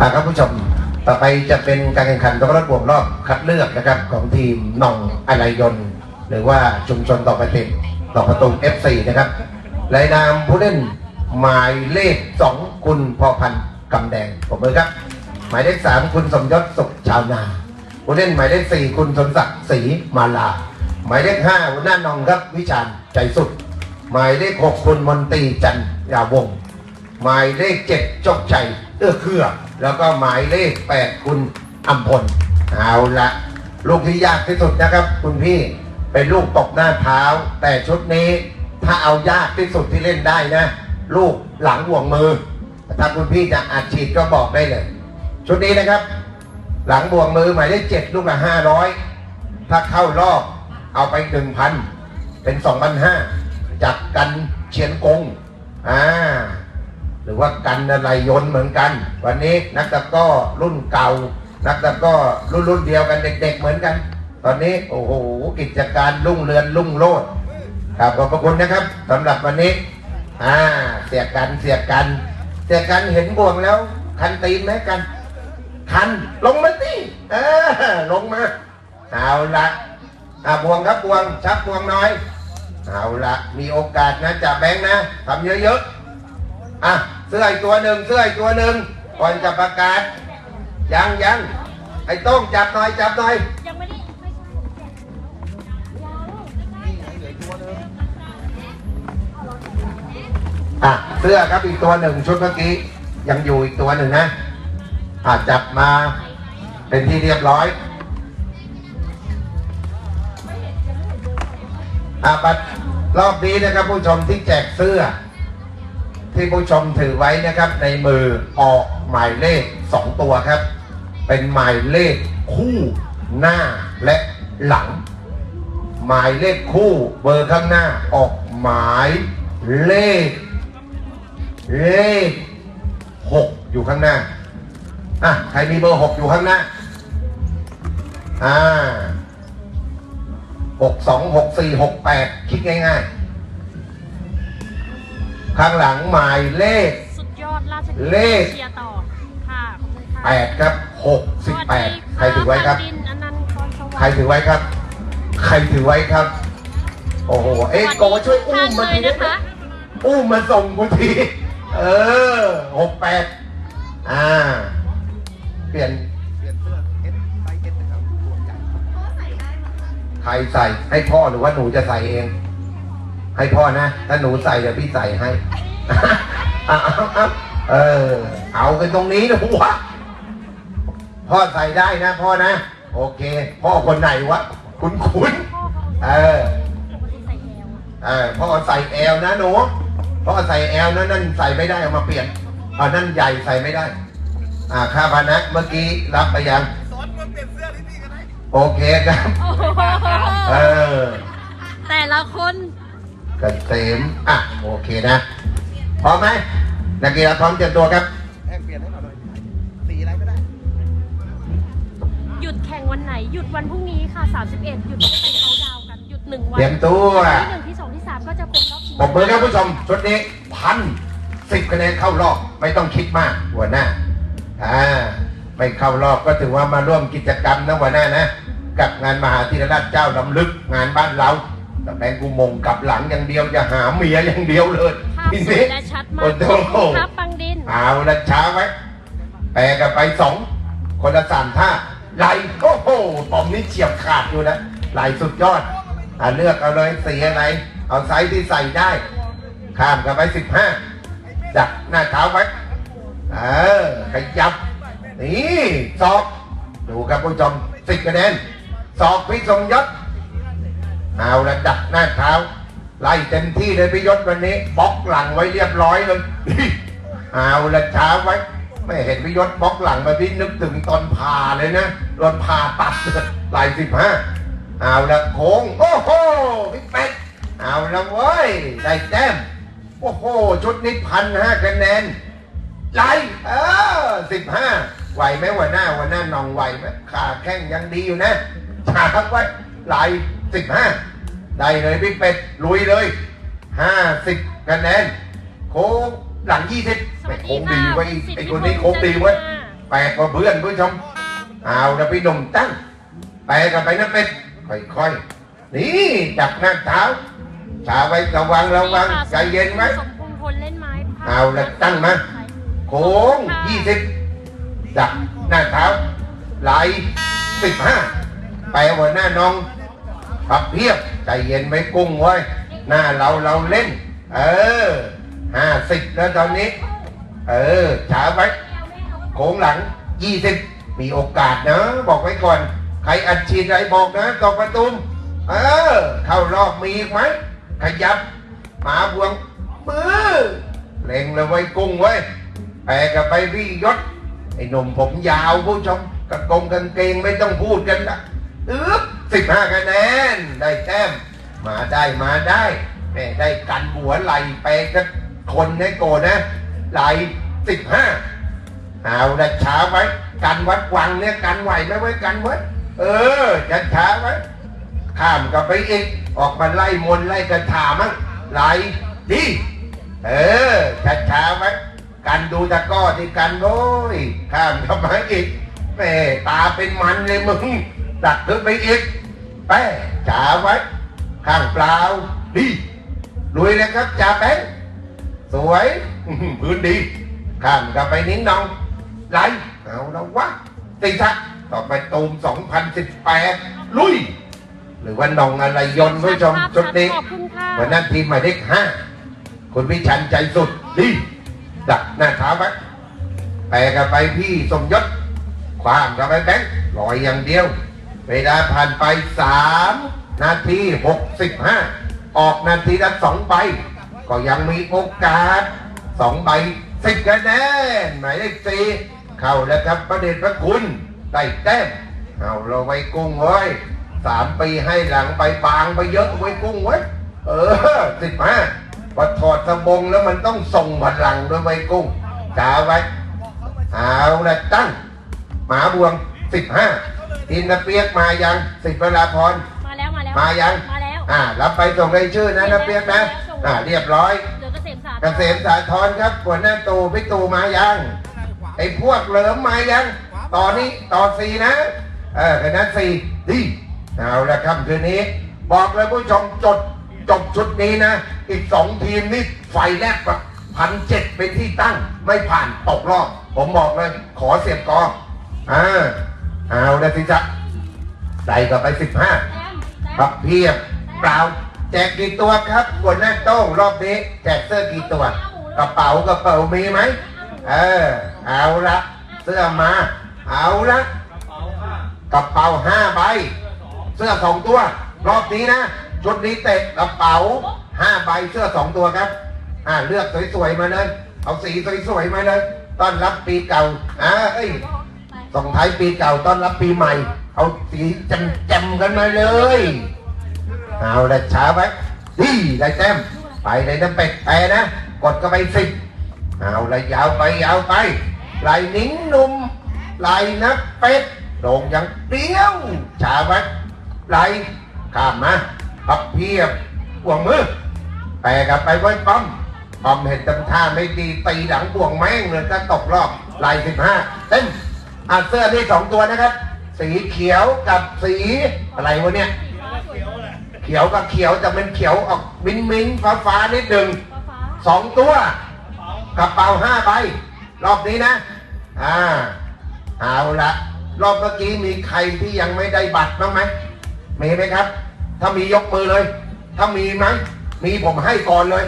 อ่าครับผู้ชมต่อไปจะเป็นการแข่งขันตะกร้อบวกรอบคัดเลือกนะครับของทีมหน่องอะไรยนต์ หรือว่าชุมชนต่อประติดต่อประตู F4 นะครับรายนามผู้เล่นหมายเลขสองคุณพอพันธ์กำแดงผมมือครับ หมายเลขสามคุณสมยศสุขชาวนาผู้เล่นหมายเลขสี่คุณสมศักดิ์ศรีมาลา หมายเลขห้าหัวหน้านองครับวิชาญใจสุด หมายเลขหกคุณมนตรีจันยาวงหมายเลขเจ็ดจกชัยเอื้อเครือ แล้วก็หมายเลขแปดคุณอัมพลเอาละลูกที่ยากที่สุดนะครับ คุณพี่เป็นลูกตกหน้าเท้า แต่ชุดนี้ถ้าเอายากที่สุดที่เล่นได้นะ ลูกหลังห่วงมือถ้าคุณพี่จะอัดฉีดก็บอกได้เลย ชุดนี้นะครับ หลังบ่วงมือหมายเลขเจ็ดลูกละห้าร้อยถ้าเข้ารอบเอาไปหนึ่งพันเป็นสองพันห้าจากกันเชียนกงอ่า หรือว่ากันอะไรยนต์เหมือนกัน วันนี้นักตะก้อรุ่นเก่า นักตะก้อรุ่นรุ่นเดียวกันเด็ก ๆ เหมือนกัน ตอนนี้โอ้โหกิจการรุ่งเรืองรุ่งโรจน์ครับขอบพระคุณนะครับสำหรับวันนี้อ่าเสียกันเสียกัน เสียกันเห็นบ่วงแล้ว คันตีนไหมกัน คันลงมาสิเออลงมาเอาละอ่าบวงครับบ่วงชักบ่วงน้อย เอาละมีโอกาสนะจับแบงค์นะทำเยอะๆ อะเสื้ออีกตัวหนึ่งเสื้ออีกตัวหนึ่งก่อนจะประกาศ ยังยังไอ้ต้องจับหน่อยจับหน่อยอะเสื้อครับอีกตัวหนึ่งชุดเมื่อกี้ยังอยู่อีกตัวหนึ่งนะอะจับมาเป็นที่เรียบร้อยอะปัดรอบนี้นะครับผู้ชมที่แจกเสื้อ ที่ผู้ชมถือไว้นะครับในมือออกหมายเลขสองตัวครับ เป็นหมายเลขคู่หน้าและหลัง หมายเลขคู่เบอร์ข้างหน้าออกหมายเลข เลขหกอยู่ข้างหน้าอะใครมีเบอร์หกอยู่ข้างหน้าอ่าหกสองหกสี่หกแปดคิดง่ายๆ ข้างหลังหมายเลข สุดยอดราชกิจเลข เชียร์ต่อค่ะขอบคุณค่ะแปดครับหกสิบแปดสวัสดีใครถือไว้ครับดินอนันต์พรสวัสดิ์ ใครถือไว้ครับ ใครถือไว้ครับ โอ้โห เอ้ยโกช่วยอุ้มมาท่านทีเลยได้นะไหมคะ อุ้มมาส่งกูที เออหกแปดอ่า เปลี่ยน เปลี่ยนเสื้อเอสไซส์เอสนะครับตัวใหญ่ใครใส่ให้พ่อหรือว่าหนูจะใส่เอง ให้พ่อนะ ถ้าหนูใส่เดี๋ยวพี่ใส่ให้ เอาเอาเอาเออเอากันตรงนี้นะหัวพ่อใส่ได้นะพ่อนะ โอเค พ่อคนไหนวะ คุณคุณพ่อเขาเออปกติใส่แอลเออพ่อใส่แอลนะหนูพ่อใส่แอลนะนั่นใส่ไม่ได้เอามาเปลี่ยนอ่านั่นใหญ่ใส่ไม่ได้ อ่าค่าพาหนะเมื่อกี้รับไปยังสอนมาเปลี่ยนเสื้อที่นี่กันได้โอเคครับโอ้โหเออ แต่ละคน เกษมอะโอเคนะ พร้อมไหมนักกีฬาพร้อมเตรียมตัวครับแห้งเปลี่ยนให้หน่อยหน่อยสีอะไรก็ได้หยุดแข่งวันไหน หยุดวันพรุ่งนี้ค่ะ 31 หยุดไม่ได้ไปเขาดาวน์กัน หยุดหนึ่งวันเตรียมตัวที่หนึ่งที่สองที่สามก็จะเป็นรอบชิงผมเบอร์ครับผู้ชมชุดนี้พันสิบคะแนนเข้ารอบไม่ต้องคิดมากหัวหน้าอ่าไม่เข้ารอบก็ถือว่ามาร่วมกิจกรรมนะหัวหน้านะ กับงานมหาธีรราชเจ้าลำลึกงานบ้านเรา แต่แบงกูมงกลับหลังอย่างเดียวจะหาเมียอย่างเดียวเลยภาพทีสวยนี้ และชัดมาโอ้กโหครับปังดิน เอาละช้าไว้แปลกันไปสองคนละสามท่าไหลโอ้โหปอมนี้เฉียบขาดอยู่นะไหลสุดยอดอ่าเลือกเอาเลยสีอะไร เอาไซส์ที่ใส่ได้ ข้ามกันไปสิบห้าจับหน้าเท้าไว้เออขยับ นี่ศอก ดูครับผู้ชมสิบคะแนนศอกพิทรงยศ เอาละดักหน้าเท้าไล่เต็มที่เลยพิยศวันนี้บล็อกหลังไว้เรียบร้อยเลยเอาละช้าไว้ ไม่เห็นพิยศบล็อกหลังมาพี่นึกถึงตอนผ่าเลยนะตอนผ่าตัดไล่สิบห้าเอาละโค้งโอ้โหพี่เป็ดเอาละเว้ยได้แต้มโอ้โหชุดนี้พันห้าคะแนนไล่เออสิบห้าไหวไหมวันหน้าวันหน้านองไหวไหมขาแข้งยังดีอยู่นะช้าไว้ไล่สิบห้า ได้เลยพี่เป็ดลุยเลยห้าสิบคะแนนโค้งหลังยี่สิบสไม่วัสดีโค้งค่ะดีไว้ยสิทธิไอ้คนนี้พโค้งงษ์ดีไว้ยจันทร์แปลกกว่าเพื่อนผู้ชมเอาละพี่หนุ่มตั้งแปลกันไปนะเป็ดค่อยๆนี่จับหน้าเท้าขาไว้ระวังระวังใจเย็นไว้สมพงษ์พลเล่นไม้พลดเอาละตั้งมาโค้งยี่สิบจับหน้าเท้าไหลสิบห้าไปหัวหน้าน้อง ปรับเพียบใจเย็นไว้กุ้งไว้ยหน้าเราเราเล่น เออห้าสิบแล้วตอนนี้ เออช้าไว้โค้งหลังยี่สิบมีโอกาสนะ บอกไว้ก่อน ใครอัดฉีดอะไรบอกนะตอกประตูมเออ เข้ารอบมีอีกไหมขยับหมาบวงมือเล็งเลยไว้กุ้งไว้แปลกับไปพี่ยศไอ้หนุ่มผมยาวผู้ชมกระกงกางเกงไม่ต้องพูดกันนะอึ๊บ สิบห้าคะแนนได้แต้มมาได้มาได้แม่ได้กันหัวไหลไปกันคนให้โกนะไหลสิบห้าเอาละช้าไว้ กันวัดวังเนี่ยกันไหวไหมไว้กันไว้เออจะช้าไว้ข้ามกับไปอีกออกมาไล่มนไล่กระถามั้งไหลดีเออช้าช้าไว้กันดูตะก้อที่กันโว้ยข้ามกับมาอีกแม่ตาเป็นมันเลยมึงดักขึ้นไปอีก แป้ช้าไว้ ข้างเปล่าดีลุยเลยครับจ่าแป้งสวยอื้อหือพื้นดี ข้ามกับไปนิ้งนองไหลเอาแล้ววะติทักต่อไปตูม2018 ลุย หรือว่านองอะไรยนต์ผู้ชมชุดนี้ขอบคุณค่ะวันนั้นทีมหมายเลขห้าคุณวิชันใจสุดดีดักหน้าเท้าไว้แปลกันไปพี่สมยศความกันไปแบงค์ลอยอย่างเดียว เวลาผ่านไปสามนาทีหกสิบห้าออกนาทีละสองใบ ก็ยังมีโอกาสสองใบสิบคะแนนหมายเลขสี่เข้าแล้วครับประเด็นพระคุณได้แต้มเอาเราไว้กุ้งไว้ยสามปีให้หลังไปบางไปเยอะไว้กุ้งไว้ยเออสิบห้าพอถอดสบงแล้วมันต้องส่งพลังด้วยไว้กุ้งจ้าไว้เอาละตั้งหมาบวงสิบห้า อินทเปียกมายังสิบเวลาพร มาแล้วมาแล้วมายัง มาแล้วอ่ารับไปส่งรายชื่อนะนะเปียกนะอ่าเรียบร้อยเหลือเกษมศาสตร์เกษมสาธรครับหัวหน้าตูพี่ตูมายังไอ้พวกเหลิมมายังตอนนี้ตอนสี่นะเออคณะสี่ดีเอาละครับคืนนี้ บอกเลยผู้ชมจดจบชุดนี้นะ อีกสองทีมนี่ไฟแลบแบบพันเจ็ดเป็นที่ตั้ง ไม่ผ่านตกรอบ ผมบอกเลย ขอเสียบกออ่า เอาละสิจ๊ะใส่กับไปสิบห้าแต้มแต้มครับเพียบเปล่า แจกกี่ตัวครับหัวหน้าโต้งรอบนี้ แจกเสื้อกี่ตัว กระเป๋ากระเป๋ามีไหม เออ เอาละเสื้อมา เอาละกระเป๋าห้าใบ เสื้อสองตัว รอบนี้นะชุดนี้เตะกระเป๋าห้าใบเสื้อสองตัวครับ อ่าเลือกสวยๆมาเลย เอาสีสวยๆมาเลย ต้อนรับปีเก่า อ่าเอ้ย ส่งท้ายปีเก่าต้อนรับปีใหม่ เอาสีจำจำกันมาเลย เอาละช้าไว้ดีได้แต้มไปเลยน้ำเป็ดแปรนะ กดก็ไปสิเอาละยาวไปยาวไปไหลนิ้งนุ่มไหลนับเป็ดโด่งอย่างเดียวช้าไว้ไหลข้ามมาพับเพียบห่วงมือแปรกลับไปไว้ปั๊มปั๊มเห็นตำท่าไม่ดีตีหลังบ่วงแม่งเลยถ้าตกรอบลายสิบห้าเต็ม อะเสื้อนี่สองตัวนะครับ สีเขียวกับสีอะไรวะเนี่ย เขียวกับเขียวแต่เป็นเขียวออกมิ้นมิ้นฟ้าฟ้านิดหนึ่งสองตัวกระเป๋าห้าใบรอบนี้นะ อ่า เอาละรอบเมื่อกี้มีใครที่ยังไม่ได้บัตรบ้างไหมมีไหมครับ ถ้ามียกมือเลย ถ้ามีไหมมีผมให้ก่อนเลย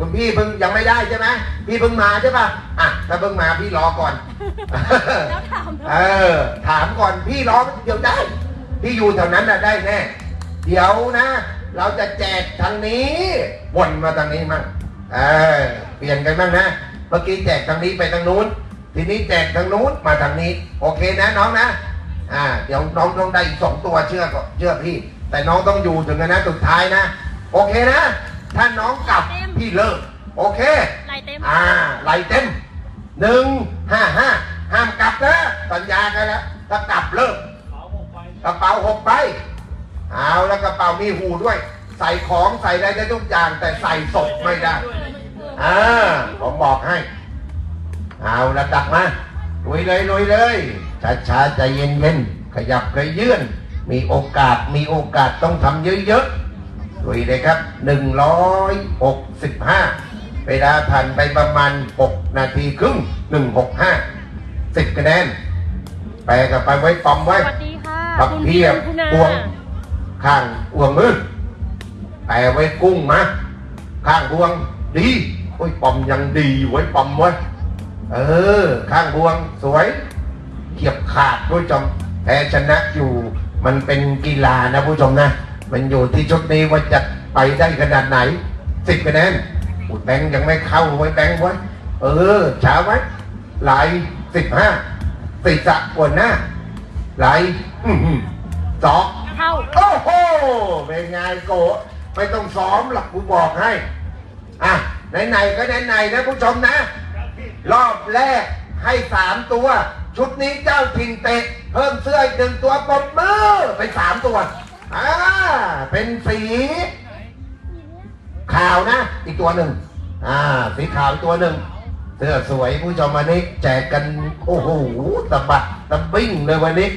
คุณพี่เพิ่งยังไม่ได้ใช่ไหมพี่เพิ่งมาใช่ปะอะถ้าเพิ่งมาพี่รอก่อน แล้วถามเออ ถามก่อนพี่รอเดี๋ยวได้ พี่อยู่แถวนั้นน่ะได้แน่ เดี๋ยวนะ เราจะแจกทางนี้วนมาทางนี้มั่งเออเปลี่ยนกันบ้างนะเมื่อกี้แจกทางนี้ไปทางนู้น ทีนี้แจกทางนู้นมาทางนี้ โอเคนะน้องนะอ่า เดี๋ยวน้องต้องได้อีกสองตัวเชื่อก็เชื่อพี่ แต่น้องต้องอยู่ถึงกันนะสุดท้ายนะ โอเคนะ ถ้าน้องกลับพี่เลิก โอเค ไหลเต็ม อ่าไหลเต็มหนึ่งห้าห้าห้ามกลับนะสัญญากันแล้วถ้ากลับเลิกกระเป๋าหกใบเอาแล้วกระเป๋ามีหูด้วย ใส่ของใส่ได้ได้ทุกอย่าง แต่ใส่ศพไม่ได้ อ่าผมบอกให้ เอาระดับมาลุยเลยลุยเลยช้าช้าๆใจเย็นเย็นๆขยับขยื่นมีโอกาสมีโอกาสต้องทำเยอะๆ ลุยเลยครับหนึ่งร้อยหกสิบห้าเวลาผ่านไปประมาณหกนาทีครึ่งหนึ่งหกห้าสิบคะแนน แปลกับไปไว้ปอมสไว้ วัสดีค่ะปักคุณเพีพี่ยบคุณนาพวง ข้างอวงมือแปลไว้กุ้งมาข้างพวงดีโอ้ยปอมยังดีไว้ปอมไว้เออ ข้างพวงสวยเขียบขาดผู้ชมแพ้ชนะอยู่ มันเป็นกีฬานะผู้ชมนะ มันอยู่ที่ชุดนี้ว่าจะไปได้ขนาดไหนสิบคะแนนอุดแบงค์ยังไม่เข้าไว้แบงค์ไว้ เออช้าไว้ไหลสิบห้าสิษะกวนหน้าไหลอื้อหือสองเข้าโอ้โหเป็นไงโกะไม่ต้องซ้อมหรอกกูบอกให้ อะไหนๆก็ไหนๆนะผู้ชมนะ รอบแรกให้สามตัว ชุดนี้เจ้าถิ่นเตะ เพิ่มเสื้ออีกหนึ่งตัวปมมือเป็นสามตัว อ่า เป็นสี ขาวนะ อีกตัวหนึ่ง อ่า สีขาวอีกตัวหนึ่งเสื้อสวยผู้ชมวันนี้แจกกันโอ้โหตะบัดตะบิ้งเลยวันนี้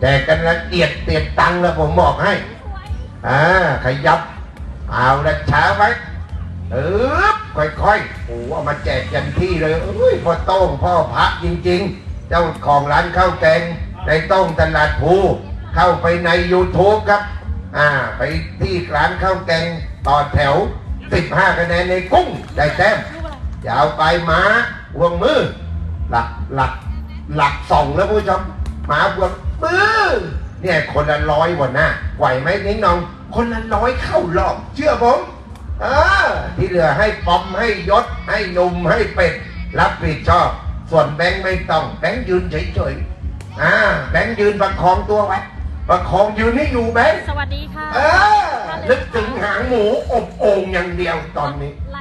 แจกกันละเอียดเตียดตังแล้วผมบอกให้ อ่า ขยับ เอาละช้าไว้เออค่อยๆโอ้เอามาแจกยันที่เลยเอ้ยพ่อโต้งพ่อพระจริง ๆ เจ้าของร้านข้าวแกงในโต้งตลาดภู เข้าไปใน YouTube ครับ อ่า ไปที่ร้านข้าวแกงต่อแถว 15 คะแนนในกุ้งได้แต้มลูกอะไรยาวไปหมาห่วงมือ หลักหลักหลักสองแล้วผู้ชมหมาห่วงมือ เนี่ยคนละร้อยวันหน้าไหวไหมนิ้งน้อง คนละร้อยเข้ารอบเชื่อผมเออที่เหลือให้ปอมให้ยศให้นุ่มให้เป็ด รับผิดชอบ ส่วนแบงค์ไม่ต้อง แบงค์ยืนเฉยๆอ่าแบงค์ยืนประคองตัวไว้ ประคองยืนให้อยู่แบงค์สวัสดีค่ะเออนึกถึงหางหมูอบโอ่งอย่างเดียวตอนนี้ไหล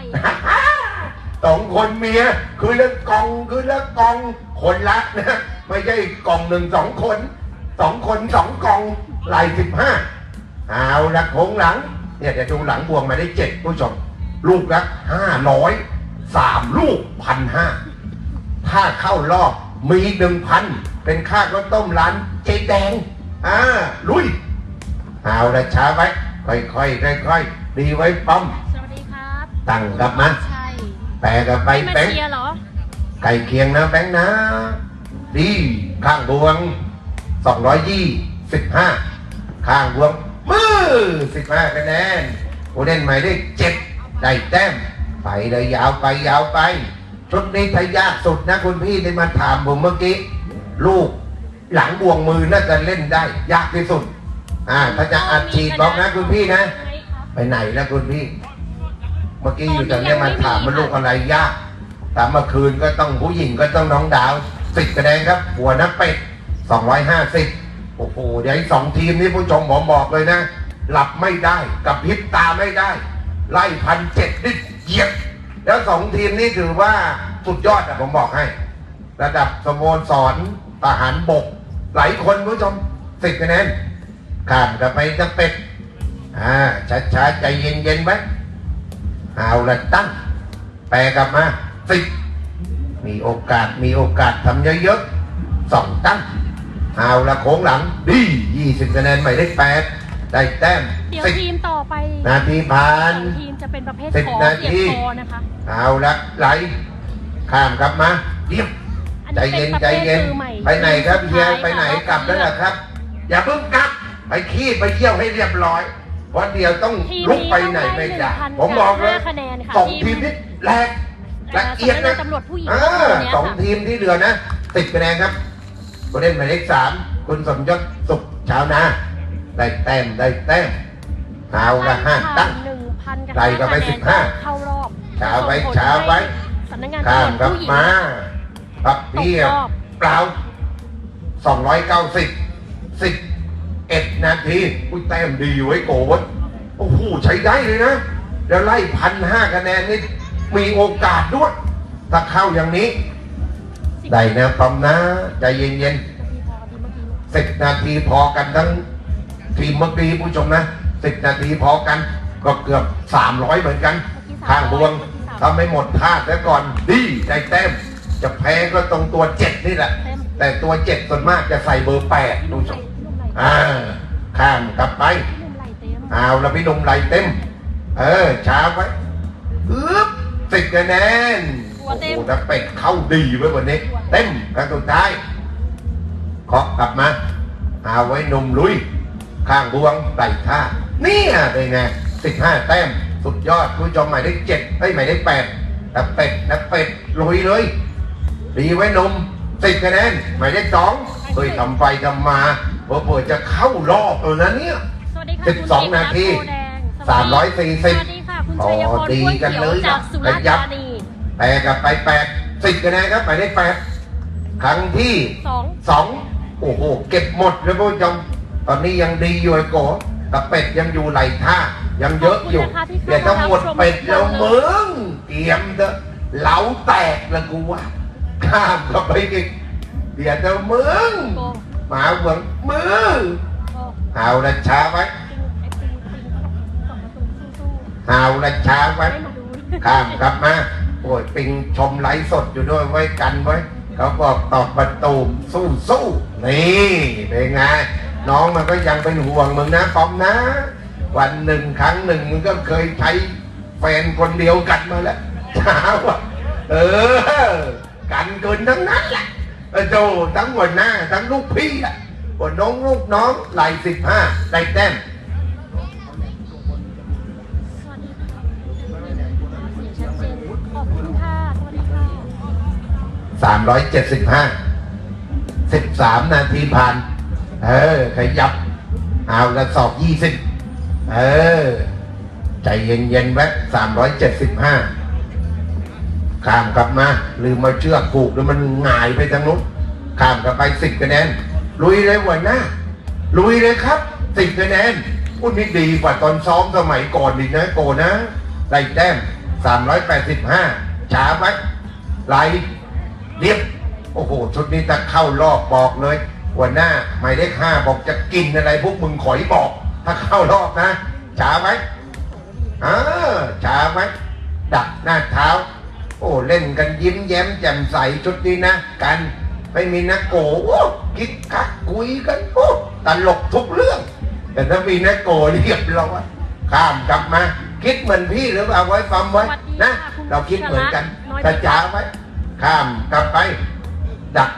สองคนเมียคือละกองคือละกองคนละนะไม่ใช่กองหนึ่งสองคนสองคนสองกองไหลสิบห้าเอาละโค้งหลัง เนี่ยจะดูหลังบวงมาได้เจ็ดผู้ชม ลูกละห้าร้อยสามลูกพันห้าถ้าเข้ารอบมีหนึ่งพันเป็นค่าข้าวต้มร้านเจ๊แดง อ่าลุยเอาละช้าไว้ค่อยๆค่อยๆดีไว้ป้อม สวัสดีครับตั้งกลับมาใช่แปลกับไปไม่มาแบงค์เชียร์เหรอไก่เคียงนะแบงค์นะ ดีข้างบวงสองร้อยยี่สิบห้าข้างบวงมือสิบห้าคะแนนผู้เล่นหมายเลขเจ็ดได้แต้มไปเลยยาวไปยาวไปชุดนี้ทายากสุดนะคุณพี่ได้มาถามผมเมื่อกี้ ลูก หลังบวงมือน่าจะเล่นได้ ยากที่สุด อ่า ถ้าจะอัดฉีดบอกนะคุณพี่นะ ไปไหนแล้วคุณพี่ เมื่อกี้อยู่ตรงนี้ยมาถามมันลูกอะไรยากแต่เมื่อคืนก็ต้องผู้หญิงก็ต้องน้องดาวสิบคะแนนครับ หัวนักเป็ดสองร้อยห้าสิบโอ้โหเดี๋ยวสองทีมนี้ผู้ชมผมบอกเลยนะ หลับไม่ได้กับพริบตาไม่ได้ ไล่พันเจ็ดนิดเหยียบแล้วสองทีมนี้ถือว่าสุดยอดอะผมบอกให้ ระดับสโมสร ทหารบก หลายคนผู้ชมสิบคะแนนข้ามกันไปจะเป็ดอ่าช้าๆใจเย็นๆไว้เอาละตั้ง แปลกลับมาสิบมีโอกาสมีโอกาสทำเยอะๆสองตั้งเอาละโค้งหลังดียี่สิบคะแนนหมายเลขแปดได้แต้มเดี๋ยวสิบทีมต่อไปนาทีผ่านสองทีมจะเป็นประเภทสิบคอนาเกียทีบคอนะคะเอาละไหลข้ามกลับมาเรียบอัน ใจนี้เย็เป็นนประใจเภทเย็นมือใหม่ไปไหนครับสุดเฮียท้าไปไหนค่ะกลับแล้วเหรอครับ อย่าเพิ่งกลับ ไปขี้ไปเยี่ยวให้เรียบร้อยเพราะเดี๋ยวต้องทีมลุกนี้ไปต้องไหนได้ไม่หนึ่งได้พันผมบอกเลยห้าคะแนนค่ะสองทีทีมมนี้แรกละเอียดสำนันะกงานตำรวจผู้หญิงอ่าตัวเนี้ยสองค่ะทีมที่เหลือนะติดคะแนนครับผู้เล่นหมายเลขสามคุณสมยศสุขชาวนาได้แต้มได้แต้มเอาละห้าตั้งหนึ่งพันกับไล่กันไปคะแนนสิบห้าเข้ารอบช้าไว้ส่งผลช้าไว้ให้สำนักงานข้ามตำรวจกลับผู้หญิงมา ปักเพียบตกรอบเปล่าสองร้อยเก้าสิบสิบเอ็ดนาทีอุ้ยแต้มดีไว้โกดโอ้โหใช้ได้เลยนะ แล้วไล่พันห้าคะแนนนี่มีโอกาสด้วย ถ้าเข้าอย่างนี้ ได้นะปอมนะใจเย็นๆสิบนาทีพอกันทั้งทีมเมื่อกี้ผู้ชมนะสิบนาทีพอกัน ก็เกือบสามร้อยเหมือนกัน ข้างบวงถ้าไม่หมดพลาดแล้วก่อนดีได้แต้ม จะแพ้ก็ตรงตัวเจ็ดนี่แหละเต็มแต่ตัวเจ็ดส่วนมากจะใส่เบอร์แปดพี่หดูนุ่มชไหลมพี่หนุ่มไหลอ่าข้ามกลับไปพี่หนุ่มไหลเต็มเอาละพี่หนุ่มไหลเต็ม เออช้าไว้อึ๊บสิบคะแนนโอ้โหแต่เป็ดเข้าดีไว้วันนี้ เต็มครั้งสุดท้ายเคาะกลับมาเอาไว้หนุ่มลุย ข้างบวงไต่ท่าเนี่ยเป็นไงสิบห้าแต้ม สุดยอดคุณผู้ชมหมายเลขเจ็ดเอ้ยหมายเลขแปดแต่เป็ดแต่เป็ดลุยเลย ดีไว้หนุ่มสิบคะแนนหมายเลขสองเฮ้ยทำไปทำมาเผื่อๆจะเข้ารอบเลยนะเนี่ยสวัสดีค่ะสิบสองคุณเกนาทีโพแดงสามร้อยสี่สิบสวัสดีค่ะคุณอ๋อชัยพลดีกล้วยกันเขียเลวยจากสุราษฎร์ยัธาบนีแปดกับไปแปดสิบคะแนนครับหมายเลขแปดครั้งที่สองสองโอ้โหเก็บหมดเลยผู้ชมตอนนี้ยังดีอยู่ไอ้โกแต่เป็ดยังอยู่ไหลท่ายังเยอะอยู่เดี๋ยวต้องหมดเป็ดแล้วมึงเตรียมเถอะเหลาแตกแล้วกูว่า ข้ามเข้าไปอีกเดี๋ยวจะมึงโกงหมาเหวงมือโกงเอาละช้าไว้ปิงไอ้ปิงปิงสองประตูสู้เอาละช้าๆไว้ให้มาดูข้ามกลับมาโอ้ยปิงชมไลฟ์สดอยู่ด้วยไว้กันไว้เขาบอกตอบประตูมสู้สู้นี่เป็นไงน้องมันก็ยังเป็นห่วงมึงนะปอมนะ วันหนึ่งครั้งหนึ่งมึงก็เคยใช้แฟนคนเดียวกันมาแล้วเช้าอะเออ กันเกินทั้งนั้นแหละโจทั้งหัวหน้าทั้งลูกพี่อะหัวน้องลูกน้องไหลสิบห้าได้แต้มสวัสดีค่ะเสียเจนขอบคุณค่ะสามร้อยเจ็ดสิบห้าสิบสามนาทีผ่าน เออ ขยับ เอาละสอบยี่สิบเออ ใจเย็นๆแวะสามร้อยเจ็ดสิบห้า ข้ามกลับมาลืมมาเชือกผูกแล้วมันหงายไปทางนู้นข้ามกลับไปสิบคะแนนลุยเลยวันหน้าลุยเลยครับสิบคะแนนอุ้นนี่ดีกว่าตอนซ้อมสมัยก่อนอีกนะโกนะได้แต้มสามร้อยแปดสิบห้าช้าไหมไหลเรียบโอ้โหชุดนี้ถ้าเข้ารอบบอกเลยหัวหน้าหมายเลขห้าบอกจะกินอะไรพวกมึงขอยบอก ถ้าเข้ารอบนะช้าไหมเออช้าไหมดักหน้าเท้า โอ้เล่นกันยิ้มแย้มแจ่มใสชุดนี้นะ กันไม่มีนักโกโอ้คิกคักคุยกันโอ้ตลกทุกเรื่อง แต่ถ้ามีนักโกเรียบร้อยข้ามกลับมา คิดเหมือนพี่หรือเอาไว้ฟังไว้นะ เราคิดเหมือนกันแต่จ้าไว้ ข้ามกลับไป ดัก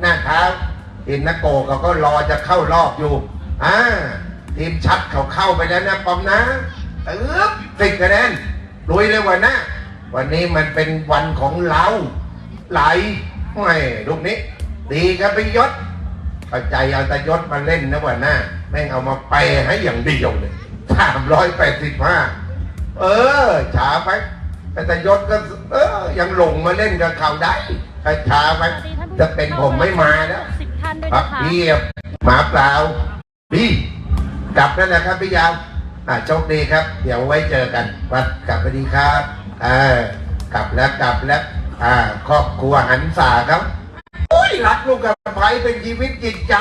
หน้าเท้าทีมนักโกเขาก็รอจะเข้ารอบอยู่อ่าทีมชัดเขาเข้าไปแล้วนะปอมนะเออสิบคะแนนลุยเลยวันหน้า วันนี้มันเป็นวันของเราไหลไม่ลูกนี้ ดีครับพี่ยศเข้าใจเอาแต่ยศมาเล่นนะวันหน้าแม่งเอามาแปให้อย่างเดียวเลยสามร้อยแปดสิบห้าเออช้าไปแต่แต่ยศก็ เออ ยังหลงมาเล่นกับเขาได้ถ้าช้าไปจะเป็นผมไม่มาแล้วสิบท่านด้วยพันะกคะเพียบหมาเปล่าพี่กลับนั่นแหละครับพี่ยาวอ่าโชคดีครับ เดี๋ยวไว้เจอกันวัดกลับไปดีครับ อ่ากลับแล้วกลับแล้วอ่าครอบครัวหันษาครับโอ้ยรักลูกกับไผ่เป็นชีวิตจิตใจ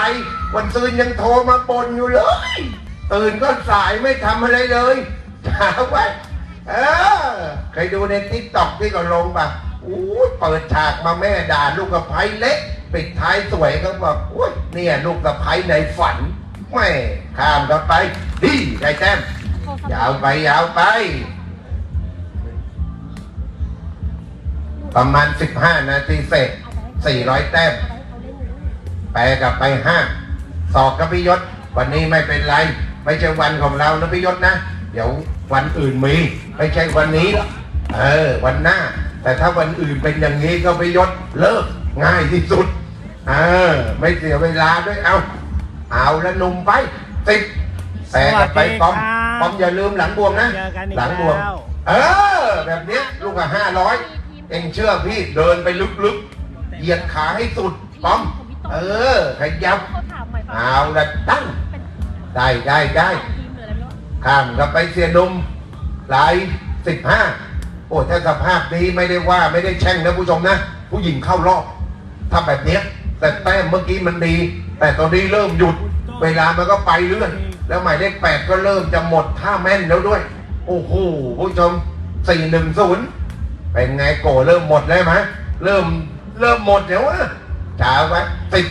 วันซืนยังโทรมาปนอยู่เลย ตื่นก็สายไม่ทำอะไรเลยช้าไว้เออเคยดูในทิกตอกที่ก็ลงป่ะอู้ยเปิดฉากมาแม่ด่าลูกกับไผ่เล็กปิดท้ายสวยก็บอกอุ้ยเนี่ยลูกกับไผ่ในฝันแม่ข้ามกันไปดีได้แต้มโทรศัพท์ยาวไปยาวไป ประมาณ 15 นาทีเสร็จ 400 แต้มเอาไว้เขาเล่นอยู่แปลกลับไปห้าสอบกับพิยศ วันนี้ไม่เป็นไร ไม่ใช่วันของเรานะพิยศนะ เดี๋ยววันอื่นมี ไม่ใช่วันนี้แล้วเออ วันหน้า แต่ถ้าวันอื่นเป็นอย่างนี้ก็พิยศเลิกง่ายที่สุด เออ ไม่เสียเวลาด้วย เอา เอาละหนุ่มไป ติดแปลกลับไปป้อมป้อมอย่าลืมหลังบวงนะเจอกันอีกหลังบวงแล้วเออ แบบเนี้ยลูกละห้าร้อย เองเชื่อพี่เดินไปลึกๆเหยียดขาให้สุดป้อม เออขยับเขาถามใหม่ป่ะเอาละตั้งเป็นได้ได้ได้ทีมหรืออะไรไม่รู้ข้ามกับไปเสียหนุ่มหลายสิบห้าโอ้ถ้าสภาพนี้ไม่ได้ว่าไม่ได้แช่งนะผู้ชมนะ ผู้หญิงเข้ารอบถ้าแบบเนี้ย แต่แต้มเมื่อกี้มันดี แต่ตอนนี้เริ่มหยุด เวลามันก็ไปเรื่อยแล้วหมายเลขแปดก็เริ่มจะหมดท่าแม่นแล้วด้วย โอ้โหผู้ชมสี่หนึ่งศูนย์ เป็นไงโกเริ่มหมดแล้วไหมเริ่มเริ่มหมดแล้ววะช้าไว้สิด